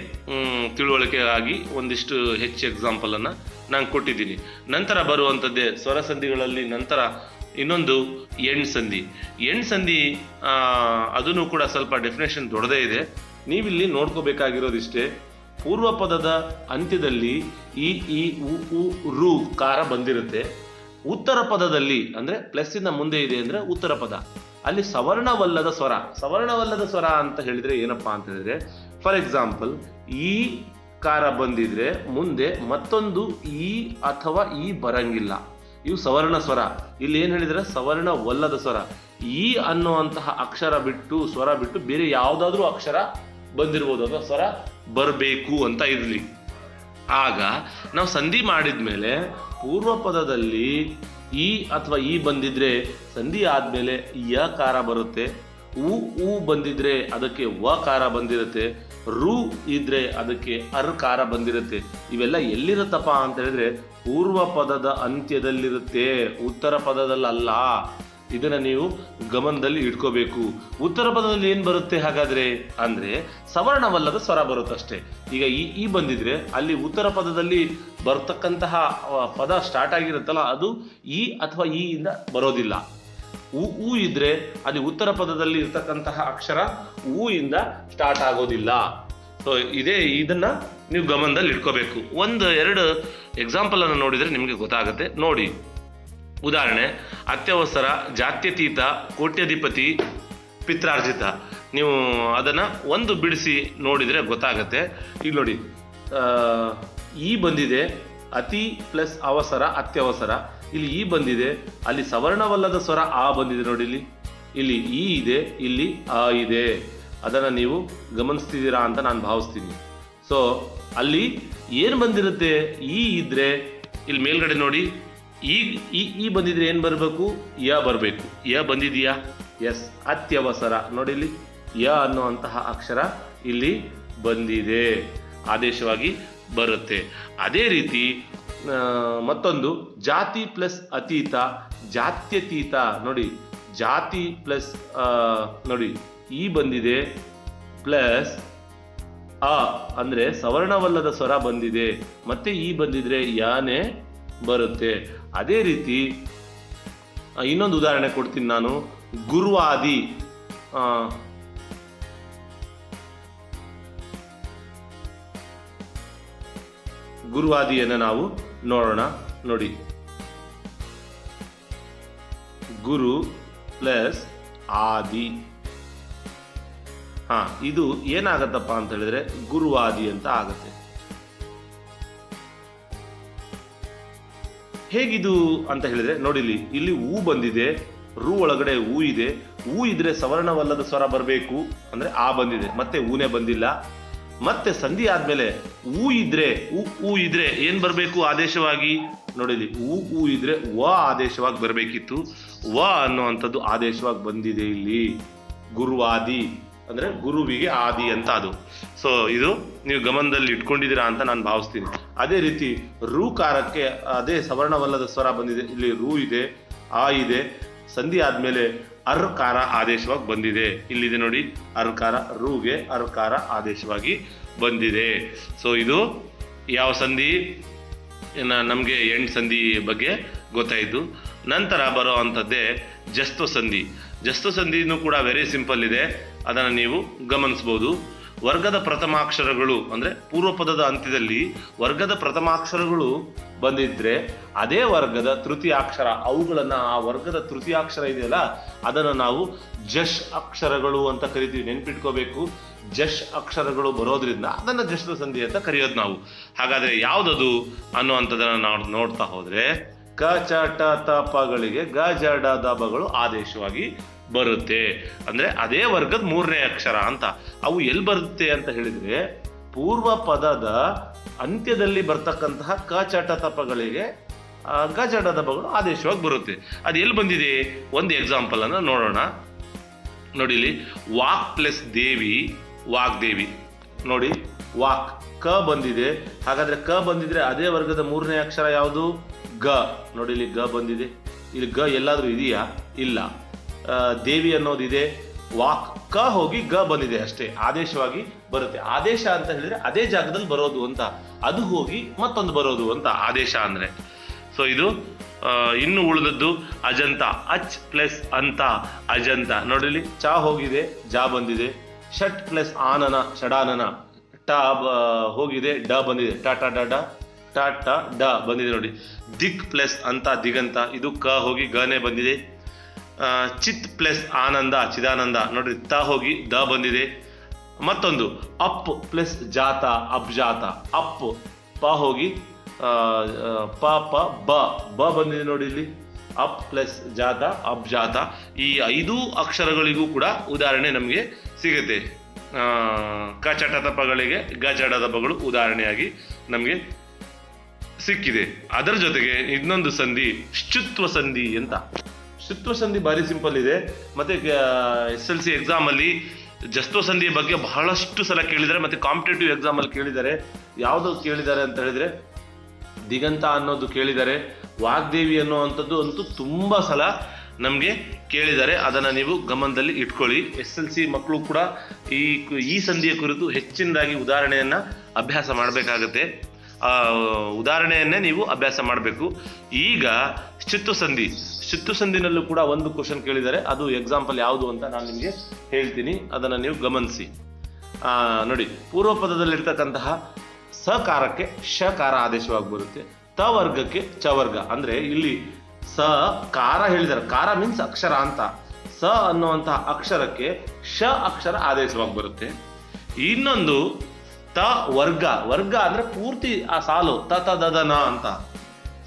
ತಿಳುವಳಿಕೆ ಆಗಿ ಒಂದಿಷ್ಟು ಹೆಚ್ಚು ಎಕ್ಸಾಂಪಲನ್ನು ನಾನು ಕೊಟ್ಟಿದ್ದೀನಿ. ನಂತರ ಬರುವಂಥದ್ದೇ ಸ್ವರ ಸಂಧಿಗಳಲ್ಲಿ ನಂತರ ಇನ್ನೊಂದು ಎಣ್ ಸಂಧಿ. ಎಣ್ ಸಂಧಿ ಅದನ್ನು ಕೂಡ ಸ್ವಲ್ಪ ಡೆಫಿನೇಷನ್ ದೊಡ್ಡದೇ ಇದೆ. ನೀವಿಲ್ಲಿ ನೋಡ್ಕೋಬೇಕಾಗಿರೋದಿಷ್ಟೇ, ಪೂರ್ವ ಪದದ ಅಂತ್ಯದಲ್ಲಿ ಈ ಈ, ಉ ಉ, ರು, ಕಾರ ಬಂದಿರುತ್ತೆ. ಉತ್ತರ ಪದದಲ್ಲಿ, ಅಂದರೆ ಪ್ಲಸ್ಸಿನ ಮುಂದೆ ಇದೆ ಅಂದರೆ ಉತ್ತರ ಪದ. ಅಲ್ಲಿ ಸವರ್ಣವಲ್ಲದ ಸ್ವರ ಸವರ್ಣವಲ್ಲದ ಸ್ವರ ಅಂತ ಹೇಳಿದ್ರೆ ಏನಪ್ಪಾ ಅಂತ ಹೇಳಿದ್ರೆ ಫಾರ್ ಎಕ್ಸಾಂಪಲ್ ಈ ಕಾರ ಬಂದಿದ್ರೆ ಮುಂದೆ ಮತ್ತೊಂದು ಈ ಅಥವಾ ಈ ಬರಂಗಿಲ್ಲ. ಇವು ಸವರ್ಣ ಸ್ವರ. ಇಲ್ಲಿ ಏನು ಹೇಳಿದ್ರೆ? ಸವರ್ಣವಲ್ಲದ ಸ್ವರ. ಈ ಅನ್ನುವಂತಹ ಅಕ್ಷರ ಬಿಟ್ಟು, ಸ್ವರ ಬಿಟ್ಟು ಬೇರೆ ಯಾವುದಾದ್ರೂ ಅಕ್ಷರ ಬಂದಿರ್ಬೋದು ಅಥವಾ ಸ್ವರ ಬರಬೇಕು ಅಂತ ಇರಲಿ. ಆಗ ನಾವು ಸಂಧಿ ಮಾಡಿದ್ಮೇಲೆ ಪೂರ್ವ ಪದದಲ್ಲಿ ಈ ಅಥವಾ ಈ ಬಂದಿದ್ರೆ ಸಂಧಿ ಆದಮೇಲೆ ಯ ಕಾರ ಬರುತ್ತೆ. ಉ ಉ ಬಂದಿದ್ರೆ ಅದಕ್ಕೆ ವ ಕಾರ ಬಂದಿರುತ್ತೆ. ರು ಇದ್ರೆ ಅದಕ್ಕೆ ಅರ್ಕಾರ ಬಂದಿರುತ್ತೆ. ಇವೆಲ್ಲ ಎಲ್ಲಿರುತ್ತಪ್ಪ ಅಂತ ಹೇಳಿದ್ರೆ ಪೂರ್ವ ಪದದ ಅಂತ್ಯದಲ್ಲಿರುತ್ತೆ. ಉತ್ತರ ಪದದಲ್ಲಲ್ಲ. ಇದನ್ನ ನೀವು ಗಮನದಲ್ಲಿ ಇಟ್ಕೋಬೇಕು. ಉತ್ತರ ಪದದಲ್ಲಿ ಏನು ಬರುತ್ತೆ ಹಾಗಾದರೆ? ಅಂದರೆ ಸವರ್ಣವಲ್ಲದ ಸ್ವರ ಬರುತ್ತಷ್ಟೇ. ಈಗ ಈ ಈ ಬಂದಿದ್ರೆ ಅಲ್ಲಿ ಉತ್ತರ ಪದದಲ್ಲಿ ಬರ್ತಕ್ಕಂತಹ ಪದ ಸ್ಟಾರ್ಟ್ ಆಗಿರುತ್ತಲ್ಲ, ಅದು ಈ ಅಥವಾ ಈ ಇಂದ ಬರೋದಿಲ್ಲ. ಊ ಊ ಇದ್ರೆ ಅಲ್ಲಿ ಉತ್ತರ ಪದದಲ್ಲಿ ಇರ್ತಕ್ಕಂತಹ ಅಕ್ಷರ ಊ ಇಂದ ಸ್ಟಾರ್ಟ್ ಆಗೋದಿಲ್ಲ. ಸೊ ಇದೇ ಇದನ್ನ ನೀವು ಗಮನದಲ್ಲಿ ಇಟ್ಕೋಬೇಕು. ಒಂದು, ಎರಡು ಎಕ್ಸಾಂಪಲ್ ಅನ್ನು ನೋಡಿದ್ರೆ ನಿಮಗೆ ಗೊತ್ತಾಗುತ್ತೆ. ನೋಡಿ. ಉದಾಹರಣೆ, ಅತ್ಯವಸರ, ಜಾತ್ಯತೀತ, ಕೋಟ್ಯಧಿಪತಿ, ಪಿತ್ರಾರ್ಜಿತ. ನೀವು ಅದನ್ನು ಒಂದು ಬಿಡಿಸಿ ನೋಡಿದರೆ ಗೊತ್ತಾಗತ್ತೆ. ಈಗ ನೋಡಿ ಈ ಬಂದಿದೆ ಅತಿ ಪ್ಲಸ್ ಅವಸರ, ಅತ್ಯವಸರ. ಇಲ್ಲಿ ಈ ಬಂದಿದೆ, ಅಲ್ಲಿ ಸವರ್ಣವಲ್ಲದ ಸ್ವರ ಆ ಬಂದಿದೆ ನೋಡಿ ಇಲ್ಲಿ. ಇಲ್ಲಿ ಈ ಇದೆ, ಇಲ್ಲಿ ಆ ಇದೆ. ಅದನ್ನು ನೀವು ಗಮನಿಸ್ತಿದ್ದೀರಾ ಅಂತ ನಾನು ಭಾವಿಸ್ತೀನಿ. ಸೊ ಅಲ್ಲಿ ಏನು ಬಂದಿರುತ್ತೆ, ಈ ಇದ್ರೆ, ಇಲ್ಲಿ ಮೇಲ್ಗಡೆ ನೋಡಿ ಈ ಈ ಈ ಬಂದಿದ್ರೆ ಏನು ಬರಬೇಕು? ಯ ಬರಬೇಕು. ಯ ಬಂದಿದೆಯಾ? ಎಸ್. ಅತ್ಯವಸರ. ನೋಡಿ ಇಲ್ಲಿ ಯ ಅನ್ನುವಂತಹ ಅಕ್ಷರ ಇಲ್ಲಿ ಬಂದಿದೆ. ಆದೇಶವಾಗಿ ಬರುತ್ತೆ. ಅದೇ ರೀತಿ ಮತ್ತೊಂದು ಜಾತಿ ಪ್ಲಸ್ ಅತೀತ, ಜಾತ್ಯತೀತ. ನೋಡಿ, ಜಾತಿ ಪ್ಲಸ್ ನೋಡಿ, ಈ ಬಂದಿದೆ ಪ್ಲಸ್ ಅ ಅಂದರೆ ಸವರ್ಣವಲ್ಲದ ಸ್ವರ ಬಂದಿದೆ. ಮತ್ತೆ ಈ ಬಂದಿದ್ರೆ ಯಾನೆ ಬರುತ್ತೆ. ಅದೇ ರೀತಿ ಇನ್ನೊಂದು ಉದಾಹರಣೆ ಕೊಡ್ತೀನಿ ನಾನು. ಗುರುವಾದಿ ಗುರುವಾದಿಯನ್ನು ನಾವು ನೋಡೋಣ. ನೋಡಿ. ಗುರು ಪ್ಲಸ್ ಆದಿ. ಹಾ, ಇದು ಏನಾಗತ್ತಪ್ಪ ಅಂತ ಹೇಳಿದ್ರೆ ಗುರುವಾದಿ ಅಂತ ಆಗತ್ತೆ. ಹೇಗಿದು ಅಂತ ಹೇಳಿದ್ರೆ ನೋಡಿಲಿ ಇಲ್ಲಿ ಹೂ ಬಂದಿದೆ, ರು ಒಳಗಡೆ ಹೂ ಇದೆ. ಹೂ ಇದ್ರೆ ಸವರ್ಣವಲ್ಲದ ಸ್ವರ ಬರಬೇಕು ಅಂದ್ರೆ ಆ ಬಂದಿದೆ, ಮತ್ತೆ ಹೂನೇ ಬಂದಿಲ್ಲ. ಮತ್ತೆ ಸಂಧಿ ಆದ್ಮೇಲೆ ಹೂ ಇದ್ರೆ, ಹೂ ಹೂ ಇದ್ರೆ ಏನ್ ಬರಬೇಕು ಆದೇಶವಾಗಿ? ನೋಡಿಲಿ ಊ ಹೂ ಇದ್ರೆ ವ ಆದೇಶವಾಗಿ ಬರಬೇಕಿತ್ತು. ವ ಅನ್ನುವಂಥದ್ದು ಆದೇಶವಾಗಿ ಬಂದಿದೆ ಇಲ್ಲಿ. ಗುರುವಾದಿ. ಅಂದ್ರೆ ಗುರುವಿಗೆ ಆದಿ ಅಂತ ಅದು. ಸೊ ಇದು ನೀವು ಗಮನದಲ್ಲಿ ಇಟ್ಕೊಂಡಿದ್ದೀರಾ ಅಂತ ನಾನು ಭಾವಿಸ್ತೀನಿ. ಅದೇ ರೀತಿ ರೂಕಾರಕ್ಕೆ ಅದೇ ಸವರ್ಣವಲ್ಲದ ಸ್ವರ ಬಂದಿದೆ. ಇಲ್ಲಿ ರೂ ಇದೆ, ಆ ಇದೆ. ಸಂಧಿ ಆದಮೇಲೆ ಅರ್ಕಾರ ಆದೇಶವಾಗಿ ಬಂದಿದೆ. ಇಲ್ಲಿದೆ ನೋಡಿ ಅರ್ಕಾರ ರೂಗೆ ಅರ್ಕಾರ ಆದೇಶವಾಗಿ ಬಂದಿದೆ. ಸೊ ಇದು ಯಾವ ಸಂಧಿ? ನಮಗೆ ಎಂಟು ಸಂಧಿ ಬಗ್ಗೆ ಗೊತ್ತಾಯಿತು. ನಂತರ ಬರೋ ಅಂಥದ್ದೇ ಜಸ್ತು ಸಂಧಿ. ಜಸ್ತು ಸಂಧಿನೂ ಕೂಡ ವೆರಿ ಸಿಂಪಲ್ ಇದೆ. ಅದನ್ನು ನೀವು ಗಮನಿಸ್ಬೋದು. ವರ್ಗದ ಪ್ರಥಮಾಕ್ಷರಗಳು ಅಂದರೆ ಪೂರ್ವಪದದ ಅಂತ್ಯದಲ್ಲಿ ವರ್ಗದ ಪ್ರಥಮಾಕ್ಷರಗಳು ಬಂದಿದ್ರೆ ಅದೇ ವರ್ಗದ ತೃತೀಯಾಕ್ಷರ ಅವುಗಳನ್ನು ಆ ವರ್ಗದ ತೃತೀಯಾಕ್ಷರ ಇದೆಯಲ್ಲ, ಅದನ್ನು ನಾವು ಜಶ್ ಅಕ್ಷರಗಳು ಅಂತ ಕರಿತೀವಿ. ನೆನ್ಪಿಟ್ಕೋಬೇಕು. ಜಶ್ ಅಕ್ಷರಗಳು ಬರೋದ್ರಿಂದ ಅದನ್ನು ಜಶ್ನ ಸಂಧಿ ಅಂತ ಕರೆಯೋದು ನಾವು. ಹಾಗಾದರೆ ಯಾವುದದು ಅನ್ನುವಂಥದ್ದನ್ನು ನಾವು ನೋಡ್ತಾ ಹೋದ್ರೆ ಕ ತಾಪಗಳಿಗೆ ಗಜಡ ದಾಬಗಳು ಆದೇಶವಾಗಿ ಬರುತ್ತೆ. ಅಂದ್ರೆ ಅದೇ ವರ್ಗದ ಮೂರನೇ ಅಕ್ಷರ ಅಂತ. ಅವು ಎಲ್ಲಿ ಬರುತ್ತೆ ಅಂತ ಹೇಳಿದ್ರೆ ಪೂರ್ವ ಪದದ ಅಂತ್ಯದಲ್ಲಿ ಬರ್ತಕ್ಕಂತಹ ಕ ಚಾಟ ತಾಪಗಳಿಗೆ ತ ಪಗಳಿಗೆ ಗ ಜ ಡ ಆದೇಶವಾಗಿ ಬರುತ್ತೆ. ಅದು ಎಲ್ಲಿ ಬಂದಿದೆ? ಒಂದು ಎಕ್ಸಾಂಪಲ್ ಅನ್ನ ನೋಡೋಣ. ನೋಡಿಲಿ ವಾಕ್ ಪ್ಲಸ್ ದೇವಿ ವಾಗ್ದೇವಿ ನೋಡಿ, ವಾಕ್ ಕ ಬಂದಿದೆ. ಹಾಗಾದ್ರೆ ಕ ಬಂದಿದ್ರೆ ಅದೇ ವರ್ಗದ ಮೂರನೇ ಅಕ್ಷರ ಯಾವುದು? ಗ, ನೋಡಿ ಇಲ್ಲಿ ಗ ಬಂದಿದೆ. ಇಲ್ಲಿ ಗ ಎಲ್ಲಾದರೂ ಇದೆಯಾ? ಇಲ್ಲ. ದೇವಿ ಅನ್ನೋದಿದೆ ವಾಕ್, ಕ ಹೋಗಿ ಗ ಬಂದಿದೆ ಅಷ್ಟೇ. ಆದೇಶವಾಗಿ ಬರುತ್ತೆ. ಆದೇಶ ಅಂತ ಹೇಳಿದ್ರೆ ಅದೇ ಜಾಗದಲ್ಲಿ ಬರೋದು ಅಂತ. ಅದು ಹೋಗಿ ಮತ್ತೊಂದು ಬರೋದು ಅಂತ ಆದೇಶ ಅಂದ್ರೆ. ಸೊ ಇದು ಇನ್ನು ಉಳಿದದ್ದು ಅಜಂತ. ಅಚ್ ಪ್ಲಸ್ ಅಂತ, ಅಜಂತ. ನೋಡಿಲಿ ಚಾ ಹೋಗಿದೆ, ಜಾ ಬಂದಿದೆ. ಷಟ್ ಪ್ಲಸ್ ಆನನ, ಷಡಾನನ. ಟ ಹೋಗಿದೆ, ಡ ಬಂದಿದೆ. ಟ ಟ ಡ. ಟ ಟ ಡ ಬಂದಿದೆ ನೋಡಿ. ದಿಕ್ ಪ್ಲಸ್ ಅಂತ ದಿಗಂತ, ಇದು ಕ ಹೋಗಿ ಗನೆ ಬಂದಿದೆ. ಚಿತ್ ಪ್ಲಸ್ ಆನಂದ, ಚಿದಾನಂದ, ನೋಡ್ರಿ, ತ ಹೋಗಿ ದ ಬಂದಿದೆ. ಮತ್ತೊಂದು, ಅಪ್ ಪ್ಲಸ್ ಜಾತ, ಅಬ್ಜಾತ, ಅಪ್, ಪ ಹೋಗಿ ಪ ಪ, ಬ ಬ ಬಂದಿದೆ ನೋಡಿ ಇಲ್ಲಿ. ಅಪ್ ಪ್ಲಸ್ ಜಾತ, ಅಬ್ಜಾತ, ಈ ಐದು ಅಕ್ಷರಗಳಿಗೂ ಕೂಡ ಉದಾಹರಣೆ ನಮಗೆ ಸಿಗುತ್ತೆ. ಕಚಟ ತಪಗಳಿಗೆ ಗಜಡ ಗಜಡದಪಗಳು ಉದಾಹರಣೆಯಾಗಿ ನಮಗೆ ಸಿಕ್ಕಿದೆ. ಅದರ ಜೊತೆಗೆ ಇನ್ನೊಂದು ಸಂಧಿ ಶುತ್ವ ಸಂಧಿ ಅಂತ. ಶುತ್ವ ಸಂಧಿ ಭಾರಿ ಸಿಂಪಲ್ ಇದೆ. ಮತ್ತೆ ಎಸ್ ಎಲ್ ಸಿ ಎಕ್ಸಾಮ್ ಅಲ್ಲಿ ಜಸ್ತ್ವ ಸಂಧಿಯ ಬಗ್ಗೆ ಬಹಳಷ್ಟು ಸಲ ಕೇಳಿದ್ದಾರೆ, ಮತ್ತೆ ಕಾಂಪಿಟೇಟಿವ್ ಎಕ್ಸಾಮ್ ಅಲ್ಲಿ ಕೇಳಿದ್ದಾರೆ. ಯಾವುದು ಕೇಳಿದ್ದಾರೆ ಅಂತ ಹೇಳಿದ್ರೆ, ದಿಗಂತ ಅನ್ನೋದು ಕೇಳಿದ್ದಾರೆ. ವಾಗ್ದೇವಿ ಅನ್ನುವಂಥದ್ದು ಅಂತೂ ತುಂಬ ಸಲ ನಮಗೆ ಕೇಳಿದ್ದಾರೆ. ಅದನ್ನು ನೀವು ಗಮನದಲ್ಲಿ ಇಟ್ಕೊಳ್ಳಿ. ಎಸ್ ಎಲ್ ಸಿ ಮಕ್ಕಳು ಕೂಡ ಈ ಈ ಸಂಧಿಯ ಕುರಿತು ಹೆಚ್ಚಿನದಾಗಿ ಉದಾಹರಣೆಯನ್ನು ಅಭ್ಯಾಸ ಮಾಡಬೇಕಾಗತ್ತೆ. ಉದಾಹರಣೆಯನ್ನೇ ನೀವು ಅಭ್ಯಾಸ ಮಾಡಬೇಕು. ಈಗ ಚಿತ್ತು ಸಂಧಿ ಚಿತ್ತು ಸಂಧಿನಲ್ಲೂ ಕೂಡ ಒಂದು ಕ್ವಶನ್ ಕೇಳಿದರೆ ಅದು ಎಕ್ಸಾಂಪಲ್ ಯಾವುದು ಅಂತ ನಾನು ನಿಮಗೆ ಹೇಳ್ತೀನಿ. ಅದನ್ನು ನೀವು ಗಮನಿಸಿ. ನೋಡಿ ಪೂರ್ವ ಪದದಲ್ಲಿರ್ತಕ್ಕಂತಹ ಸಕಾರಕ್ಕೆ ಶಕಾರ ಆದೇಶವಾಗಿ ಬರುತ್ತೆ. ತ ವರ್ಗಕ್ಕೆ ಚ ವರ್ಗ. ಅಂದರೆ ಇಲ್ಲಿ ಸ, ಕಾರ ಹೇಳಿದ್ದಾರೆ. ಕಾರ ಮೀನ್ಸ್ ಅಕ್ಷರ ಅಂತ. ಸ ಅನ್ನುವಂತಹ ಅಕ್ಷರಕ್ಕೆ ಶ ಅಕ್ಷರ ಆದೇಶವಾಗಿ ಬರುತ್ತೆ. ಇನ್ನೊಂದು ತ ವರ್ಗ. ವರ್ಗ ಅಂದ್ರೆ ಪೂರ್ತಿ ಆ ಸಾಲು. ತ ತ, ದ ನ ಅಂತ.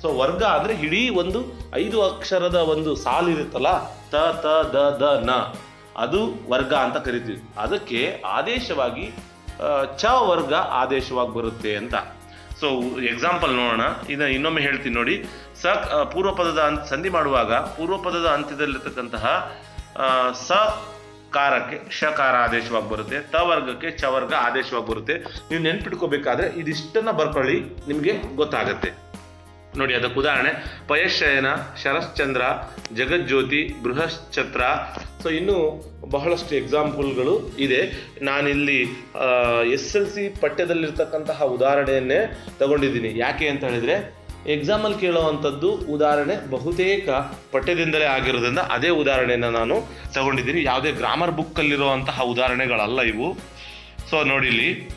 ಸೊ ವರ್ಗ ಅಂದ್ರೆ ಇಡೀ ಒಂದು ಐದು ಅಕ್ಷರದ ಒಂದು ಸಾಲು ಇರುತ್ತಲ್ಲ? ತ ತ, ದ ದ, ನ. ಅದು ವರ್ಗ ಅಂತ ಕರಿತೀವಿ. ಅದಕ್ಕೆ ಆದೇಶವಾಗಿ ಚ ವರ್ಗ ಆದೇಶವಾಗಿ ಬರುತ್ತೆ ಅಂತ. ಸೊ ಎಕ್ಸಾಂಪಲ್ ನೋಡೋಣ. ಇದನ್ನ ಇನ್ನೊಮ್ಮೆ ಹೇಳ್ತೀನಿ ನೋಡಿ. ಸ ಪೂರ್ವಪದದ ಪೂರ್ವ ಪದದ ಸಂಧಿ ಮಾಡುವಾಗ ಪೂರ್ವಪದದ ಅಂತ್ಯದಲ್ಲಿರ್ತಕ್ಕಂತಹ ಸ ಕಾರಕ್ಕೆ ಶಕಾರ ಆದೇಶವಾಗಿ ಬರುತ್ತೆ, ತ ವರ್ಗಕ್ಕೆ ಚ ವರ್ಗ ಆದೇಶವಾಗಿ ಬರುತ್ತೆ. ನೀವು ನೆನ್ಪಿಟ್ಕೋಬೇಕಾದ್ರೆ ಇದಿಷ್ಟನ್ನ ಬರ್ಕೊಳ್ಳಿ, ನಿಮಗೆ ಗೊತ್ತಾಗತ್ತೆ. ನೋಡಿ, ಅದಕ್ಕೆ ಉದಾಹರಣೆ ಪಯಶಯನ ಶರಶ್ಚಂದ್ರ, ಜಗಜ್ಯೋತಿ, ಬೃಹಶ್ಚತ್ರ. ಸೊ ಇನ್ನು ಬಹಳಷ್ಟು ಎಕ್ಸಾಂಪಲ್ಗಳು ಇದೆ. ನಾನಿಲ್ಲಿ ಎಸ್ ಎಲ್ ಸಿ ಪಠ್ಯದಲ್ಲಿರ್ತಕ್ಕಂತಹ ಉದಾಹರಣೆಯನ್ನೇ ತಗೊಂಡಿದ್ದೀನಿ. ಯಾಕೆ ಅಂತ ಹೇಳಿದ್ರೆ ಎಕ್ಸಾಮಲ್ಲಿ ಕೇಳುವಂಥದ್ದು ಉದಾಹರಣೆ ಬಹುತೇಕ ಪಠ್ಯದಿಂದಲೇ ಆಗಿರೋದ್ರಿಂದ ಅದೇ ಉದಾಹರಣೆಯನ್ನು ನಾನು ತಗೊಂಡಿದ್ದೀನಿ. ಯಾವುದೇ ಗ್ರಾಮರ್ ಬುಕ್ಕಲ್ಲಿರುವಂತಹ ಉದಾಹರಣೆಗಳಲ್ಲ ಇವು. ಸೊ ನೋಡಿಲಿ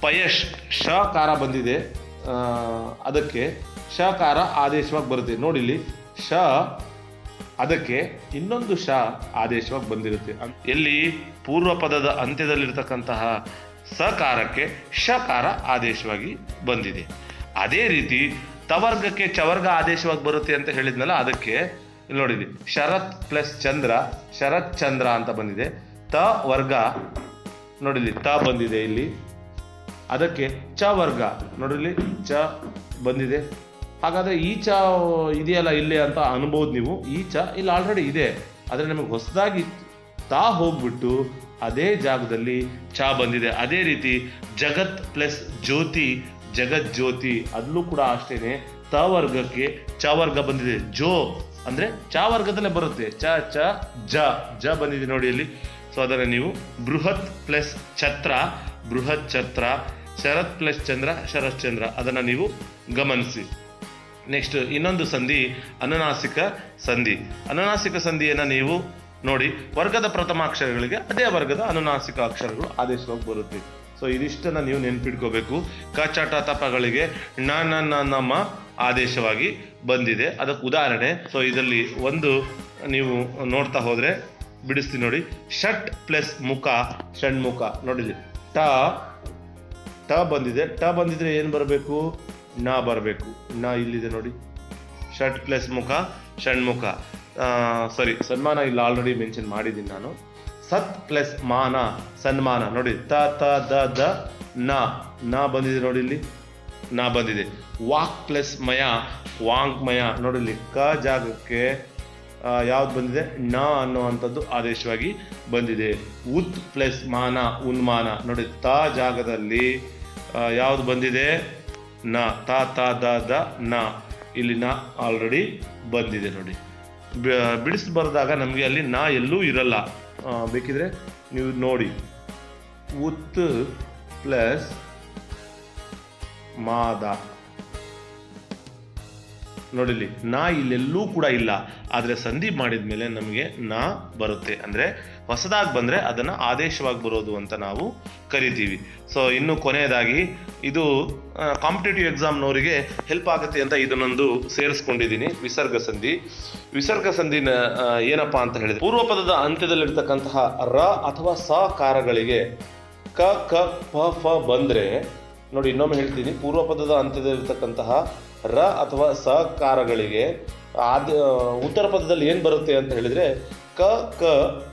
ಪಯಶ್ ಶಕಾರ ಕಾರ ಬಂದಿದೆ. ಅದಕ್ಕೆ ಶಕಾರ ಆದೇಶವಾಗಿ ಬರುತ್ತೆ. ನೋಡಿಲಿ ಶ ಅದಕ್ಕೆ ಇನ್ನೊಂದು ಶ ಆದೇಶವಾಗಿ ಬಂದಿರುತ್ತೆ. ಎಲ್ಲಿ ಪೂರ್ವ ಪದದ ಅಂತ್ಯದಲ್ಲಿರ್ತಕ್ಕಂತಹ ಸಕಾರಕ್ಕೆ ಶಕಾರ ಆದೇಶವಾಗಿ ಬಂದಿದೆ. ಅದೇ ರೀತಿ ತವರ್ಗಕ್ಕೆ ಚವರ್ಗ ಆದೇಶವಾಗಿ ಬರುತ್ತೆ ಅಂತ ಹೇಳಿದ್ನಲ್ಲ, ಅದಕ್ಕೆ ಇಲ್ಲಿ ನೋಡಿ ಶರತ್ ಪ್ಲಸ್ ಚಂದ್ರ, ಶರತ್ ಚಂದ್ರ ಅಂತ ಬಂದಿದೆ. ತ ವರ್ಗ ನೋಡಿಲಿ ತ ಬಂದಿದೆ ಇಲ್ಲಿ. ಅದಕ್ಕೆ ಚ ವರ್ಗ ನೋಡಿಲ್ಲಿ ಚ ಬಂದಿದೆ. ಹಾಗಾದ್ರೆ ಈ ಚ ಇದೆಯಲ್ಲ ಇಲ್ಲಿ ಅಂತ ಅನ್ಬೋದು ನೀವು. ಈ ಚ ಇಲ್ಲಿ ಆಲ್ರೆಡಿ ಇದೆ. ಆದರೆ ನಮಗೆ ಹೊಸದಾಗಿ ತಾ ಹೋಗ್ಬಿಟ್ಟು ಅದೇ ಜಾಗದಲ್ಲಿ ಚ ಬಂದಿದೆ. ಅದೇ ರೀತಿ ಜಗತ್ ಪ್ಲಸ್ ಜ್ಯೋತಿ ಜಗತ್ ಅದಲ್ಲೂ ಕೂಡ ಅಷ್ಟೇನೆ. ತ ವರ್ಗಕ್ಕೆ ಚ ವರ್ಗ ಬಂದಿದೆ. ಜೋ ಅಂದ್ರೆ ಚ ವರ್ಗದಲ್ಲೇ ಬರುತ್ತೆ. ಚ ಚ, ಜ ಜ ಬಂದಿದೆ ನೋಡಿ ಇಲ್ಲಿ. ಸೊ ಅದರ ನೀವು ಬೃಹತ್ ಪ್ಲಸ್ ಛತ್ರ, ಬೃಹತ್ ಛತ್ರ, ಶರತ್ ಪ್ಲಸ್ ಚಂದ್ರ, ಶರತ್ ಚಂದ್ರ ಅದನ್ನ ನೀವು ಗಮನಿಸಿ. ನೆಕ್ಸ್ಟ್ ಇನ್ನೊಂದು ಸಂಧಿ, ಅನುನಾಸಿಕ ಸಂಧಿ. ಅನುನಾಸಿಕ ಸಂಧಿಯನ್ನ ನೀವು ನೋಡಿ, ವರ್ಗದ ಪ್ರಥಮ ಅಕ್ಷರಗಳಿಗೆ ಅದೇ ವರ್ಗದ ಅನುನಾಸಿಕ ಅಕ್ಷರಗಳು ಆದೇಶವಾಗಿ ಬರುತ್ತೆ. ಸೊ ಇದಿಷ್ಟನ್ನು ನೀವು ನೆನ್ಪಿಟ್ಕೋಬೇಕು. ಕಚಾಟ ಚಟ ತಪಗಳಿಗೆ ನ ನಮ್ಮ ಆದೇಶವಾಗಿ ಬಂದಿದೆ. ಅದಕ್ಕೆ ಉದಾಹರಣೆ, ಸೊ ಇದರಲ್ಲಿ ಒಂದು ನೀವು ನೋಡ್ತಾ ಹೋದರೆ, ಬಿಡಿಸ್ತೀನಿ ನೋಡಿ, ಷಟ್ ಪ್ಲಸ್ ಮುಖ, ಷಣ್ಮುಖ ನೋಡಿಲಿ ಟ ಟ ಬಂದಿದೆ. ಟ ಬಂದಿದ್ರೆ ಏನು ಬರಬೇಕು? ನ ಬರಬೇಕು. ನ ಇಲ್ಲಿದೆ ನೋಡಿ. ಷಟ್ ಪ್ಲಸ್ ಮುಖ, ಷಣ್ಮುಖ. ಸರಿ, ಸನ್ಮಾನ ಇಲ್ಲ, ಆಲ್ರೆಡಿ ಮೆನ್ಷನ್ ಮಾಡಿದ್ದೀನಿ ನಾನು. ಸತ್ ಪ್ಲಸ್ ಮಾನ, ಸನ್ಮಾನ. ನೋಡಿ, ತ ತ, ದ ದ, ನ. ನ ಬಂದಿದೆ ನೋಡಿ ಇಲ್ಲಿ. ನ ಬಂದಿದೆ. ವಾಕ್ ಪ್ಲಸ್ ಮಯ ವಾಂಗ್ಮಯ ನೋಡಿ ಇಲ್ಲಿ ಕ ಜಾಗಕ್ಕೆ ಯಾವ್ದು ಬಂದಿದೆ? ನ ಅನ್ನುವಂಥದ್ದು ಆದೇಶವಾಗಿ ಬಂದಿದೆ. ಉತ್ ಪ್ಲಸ್ ಮಾನ, ಉನ್ಮಾನ. ನೋಡಿ, ತ ಜಾಗದಲ್ಲಿ ಯಾವ್ದು ಬಂದಿದೆ? ನ. ತ ತ, ದ ದ, ನ. ಇಲ್ಲಿ ನ ಆಲ್ರೆಡಿ ಬಂದಿದೆ ನೋಡಿ. ಬಿಡಿಸಿ ಬರೆದಾಗ ನಮಗೆ ಅಲ್ಲಿ ನ ಎಲ್ಲೂ ಇರಲ್ಲ. ಬೇಕಿದ್ರೆ ನೀವು ನೋಡಿ. ಉತ್ ಪ್ಲಸ್ ಮಾದ. ನೋಡಿಲಿ ನಾ ಇಲ್ಲೆಲ್ಲೂ ಕೂಡ ಇಲ್ಲ. ಆದರೆ ಸಂಧಿ ಮಾಡಿದ ಮೇಲೆ ನಮಗೆ ನಾ ಬರುತ್ತೆ. ಅಂದರೆ ಹೊಸದಾಗಿ ಬಂದರೆ ಅದನ್ನು ಆದೇಶವಾಗಿ ಬರೋದು ಅಂತ ನಾವು ಕರಿತೀವಿ. ಸೊ ಇನ್ನು ಕೊನೆಯದಾಗಿ, ಇದು ಕಾಂಪಿಟೇಟಿವ್ ಎಕ್ಸಾಮ್ನವರಿಗೆ ಹೆಲ್ಪ್ ಆಗುತ್ತೆ ಅಂತ ಇದನ್ನೊಂದು ಸೇರಿಸ್ಕೊಂಡಿದ್ದೀನಿ ವಿಸರ್ಗ ಸಂಧಿ. ವಿಸರ್ಗ ಸಂಧಿನ ಏನಪ್ಪ ಅಂತ ಹೇಳಿದ್ರೆ ಪೂರ್ವ ಪದದ ಅಂತ್ಯದಲ್ಲಿರ್ತಕ್ಕಂತಹ ರ ಅಥವಾ ಸ ಕಾರಗಳಿಗೆ ಕ ಕ ಫ ಫ ಬಂದರೆ, ನೋಡಿ ಇನ್ನೊಮ್ಮೆ ಹೇಳ್ತೀನಿ ಪೂರ್ವ ಪದದ ಅಂತ್ಯದಲ್ಲಿರ್ತಕ್ಕಂತಹ ರ ಅಥವಾ ಸಕಾರಗಳಿಗೆ ಕಾರಗಳಿಗೆ ಆದ ಉತ್ತರ ಪದದಲ್ಲಿ ಏನು ಬರುತ್ತೆ ಅಂತ ಹೇಳಿದರೆ ಕ ಕ,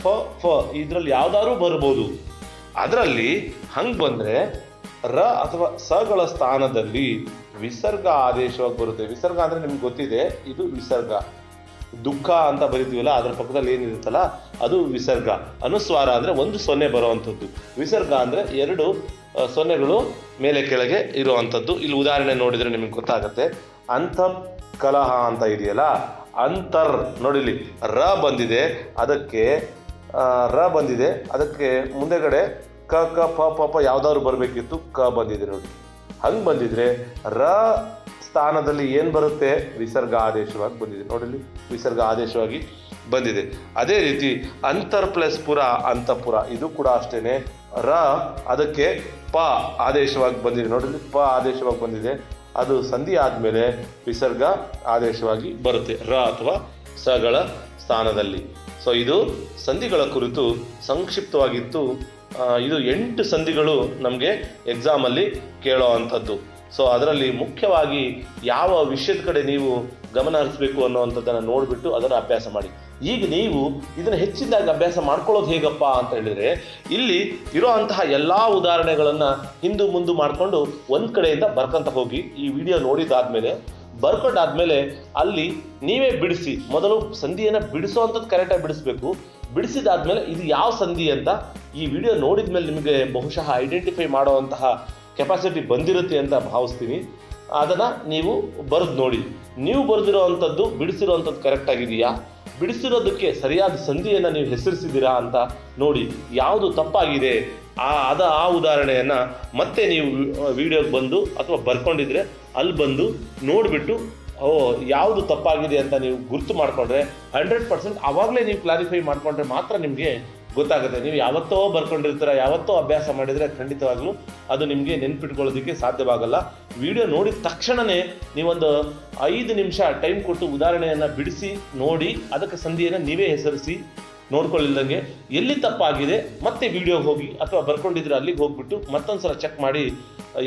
ಫ ಫ, ಇದರಲ್ಲಿ ಯಾವ್ದಾದ್ರೂ ಬರ್ಬೋದು. ಅದರಲ್ಲಿ ಹಂಗೆ ಬಂದರೆ ರ ಅಥವಾ ಸಗಳ ಸ್ಥಾನದಲ್ಲಿ ವಿಸರ್ಗ ಆದೇಶವಾಗಿ ಬರುತ್ತೆ. ವಿಸರ್ಗ ಅಂದರೆ ನಿಮ್ಗೆ ಗೊತ್ತಿದೆ, ಇದು ವಿಸರ್ಗ. ದುಃಖ ಅಂತ ಬರಿತೀವಲ್ಲ, ಅದರ ಪಕ್ಕದಲ್ಲಿ ಏನಿರುತ್ತಲ್ಲ, ಅದು ವಿಸರ್ಗ. ಅನುಸ್ವಾರ ಅಂದರೆ ಒಂದು ಸೊನ್ನೆ ಬರುವಂಥದ್ದು. ವಿಸರ್ಗ ಅಂದರೆ ಎರಡು ಸೊನ್ನೆಗಳು ಮೇಲೆ ಕೆಳಗೆ ಇರುವಂಥದ್ದು. ಇಲ್ಲಿ ಉದಾಹರಣೆ ನೋಡಿದರೆ ನಿಮಗೆ ಗೊತ್ತಾಗುತ್ತೆ. ಅಂಥ ಕಲಹ ಅಂತ ಇದೆಯಲ್ಲ, ಅಂತರ್ ನೋಡಿಲಿ ರ ಬಂದಿದೆ, ಅದಕ್ಕೆ ರ ಬಂದಿದೆ, ಅದಕ್ಕೆ ಮುಂದೆಗಡೆ ಕ ಕ, ಪ ಪ ಪ ಯಾವ್ದಾದ್ರು ಬರಬೇಕಿತ್ತು, ಕ ಬಂದಿದೆ ನೋಡಿ. ಹಂಗೆ ಬಂದಿದ್ರೆ ರ ಸ್ಥಾನದಲ್ಲಿ ಏನ್ ಬರುತ್ತೆ? ವಿಸರ್ಗ ಆದೇಶವಾಗಿ ಬಂದಿದೆ. ನೋಡಿಲಿ ವಿಸರ್ಗ ಆದೇಶವಾಗಿ ಬಂದಿದೆ. ಅದೇ ರೀತಿ ಅಂತರ್ ಪ್ಲಸ್ ಪುರ, ಅಂತಪುರ, ಇದು ಕೂಡ ಅಷ್ಟೇನೆ. ರ, ಅದಕ್ಕೆ ಪ ಆದೇಶವಾಗಿ ಬಂದಿದೆ. ನೋಡಲಿ ಪ ಆದೇಶವಾಗಿ ಬಂದಿದೆ. ಅದು ಸಂಧಿ ಆದ್ಮೇಲೆ ವಿಸರ್ಗ ಆದೇಶವಾಗಿ ಬರುತ್ತೆ. ರ ಅಥವಾ ಸಗಳ ಸ್ಥಾನದಲ್ಲಿ. ಸೊ ಇದು ಸಂಧಿಗಳ ಕುರಿತು ಸಂಕ್ಷಿಪ್ತವಾಗಿತ್ತು. ಇದು ಎಂಟು ಸಂಧಿಗಳು ನಮಗೆ ಎಕ್ಸಾಮಲ್ಲಿ ಕೇಳೋ ಅಂಥದ್ದು. ಸೊ ಅದರಲ್ಲಿ ಮುಖ್ಯವಾಗಿ ಯಾವ ವಿಷಯದ ಕಡೆ ನೀವು ಗಮನ ಹರಿಸಬೇಕು ಅನ್ನೋವಂಥದ್ದನ್ನು ನೋಡಿಬಿಟ್ಟು ಅದನ್ನು ಅಭ್ಯಾಸ ಮಾಡಿ. ಈಗ ನೀವು ಇದನ್ನು ಹೆಚ್ಚಿನದಾಗಿ ಅಭ್ಯಾಸ ಮಾಡ್ಕೊಳ್ಳೋದು ಹೇಗಪ್ಪ ಅಂತ ಹೇಳಿದರೆ, ಇಲ್ಲಿ ಇರೋ ಅಂತಹ ಎಲ್ಲ ಉದಾಹರಣೆಗಳನ್ನು ಹಿಂದು ಮುಂದು ಮಾಡಿಕೊಂಡು ಒಂದು ಕಡೆಯಿಂದ ಬರ್ಕೊಂತ ಹೋಗಿ ಈ ವಿಡಿಯೋ ನೋಡಿದಾದ್ಮೇಲೆ ಬರ್ಕೊಂಡಾದ್ಮೇಲೆ ಅಲ್ಲಿ ನೀವೇ ಬಿಡಿಸಿ, ಮೊದಲು ಸಂಧಿಯನ್ನು ಬಿಡಿಸೋವಂಥದ್ದು ಕರೆಕ್ಟಾಗಿ ಬಿಡಿಸ್ಬೇಕು. ಬಿಡಿಸಿದಾದ್ಮೇಲೆ ಇದು ಯಾವ ಸಂಧಿ ಅಂತ ಈ ವಿಡಿಯೋ ನೋಡಿದ ಮೇಲೆ ನಿಮಗೆ ಬಹುಶಃ ಐಡೆಂಟಿಫೈ ಮಾಡುವಂತಹ ಕೆಪಾಸಿಟಿ ಬಂದಿರುತ್ತೆ ಅಂತ ಭಾವಿಸ್ತೀನಿ. ಅದನ್ನು ನೀವು ಬರೆದು ನೋಡಿ. ನೀವು ಬರೆದಿರೋ ಅಂಥದ್ದು, ಬಿಡಿಸಿರೋ ಅಂಥದ್ದು ಕರೆಕ್ಟ್ ಆಗಿದೆಯಾ? ಬಿಡಿಸಿರೋದಕ್ಕೆ ಸರಿಯಾದ ಸಂಧಿಯನ್ನು ನೀವು ಹೆಸರಿಸಿದ್ದೀರಾ ಅಂತ ನೋಡಿ. ಯಾವುದು ತಪ್ಪಾಗಿದೆ? ಆ, ಅದ ಆ ಉದಾಹರಣೆಯನ್ನು ಮತ್ತೆ ನೀವು ವಿಡಿಯೋಗೆ ಬಂದು ಅಥವಾ ಬರ್ಕೊಂಡಿದ್ರೆ ಅಲ್ಲಿ ಬಂದು ನೋಡಿಬಿಟ್ಟು, ಓ, ಯಾವುದು ತಪ್ಪಾಗಿದೆ ಅಂತ ನೀವು ಗುರ್ತು ಮಾಡಿಕೊಂಡ್ರೆ ಹಂಡ್ರೆಡ್ ಪರ್ಸೆಂಟ್ ಆವಾಗಲೇ ನೀವು ಕ್ಲಾರಿಫೈ ಮಾಡಿಕೊಂಡ್ರೆ ಮಾತ್ರ ನಿಮಗೆ ಗೊತ್ತಾಗುತ್ತೆ. ನೀವು ಯಾವತ್ತೋ ಬರ್ಕೊಂಡಿರ್ತೀರ, ಯಾವತ್ತೋ ಅಭ್ಯಾಸ ಮಾಡಿದರೆ ಖಂಡಿತವಾಗ್ಲೂ ಅದು ನಿಮಗೆ ನೆನ್ಪಿಟ್ಕೊಳ್ಳೋದಕ್ಕೆ ಸಾಧ್ಯವಾಗಲ್ಲ. ವಿಡಿಯೋ ನೋಡಿದ ತಕ್ಷಣವೇ ನೀವೊಂದು ಐದು ನಿಮಿಷ ಟೈಮ್ ಕೊಟ್ಟು ಉದಾಹರಣೆಯನ್ನು ಬಿಡಿಸಿ, ನೋಡಿ, ಅದಕ್ಕೆ ಸಂಧಿಯನ್ನು ನೀವೇ ಹೆಸರಿಸಿ. ನೋಡ್ಕೊಳ್ಳಿಲ್ದಂಗೆ ಎಲ್ಲಿ ತಪ್ಪಾಗಿದೆ ಮತ್ತೆ ವಿಡಿಯೋಗೆ ಹೋಗಿ ಅಥವಾ ಬರ್ಕೊಂಡಿದ್ರೆ ಅಲ್ಲಿಗೆ ಹೋಗ್ಬಿಟ್ಟು ಮತ್ತೊಂದು ಸಲ ಚೆಕ್ ಮಾಡಿ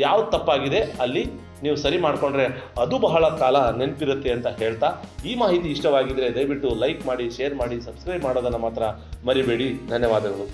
ಯಾವ್ದು ತಪ್ಪಾಗಿದೆ ಅಲ್ಲಿ ನೀವು ಸರಿ ಮಾಡಿಕೊಂಡ್ರೆ ಅದು ಬಹಳ ಕಾಲ ನೆನಪಿರುತ್ತೆ ಅಂತ ಹೇಳ್ತಾ ಈ ಮಾಹಿತಿ ಇಷ್ಟವಾಗಿದ್ರೆ ದಯವಿಟ್ಟು ಲೈಕ್ ಮಾಡಿ ಶೇರ್ ಮಾಡಿ ಸಬ್ಸ್ಕ್ರೈಬ್ ಮಾಡೋದನ್ನು ಮಾತ್ರ ಮರಿಬೇಡಿ. ಧನ್ಯವಾದಗಳು.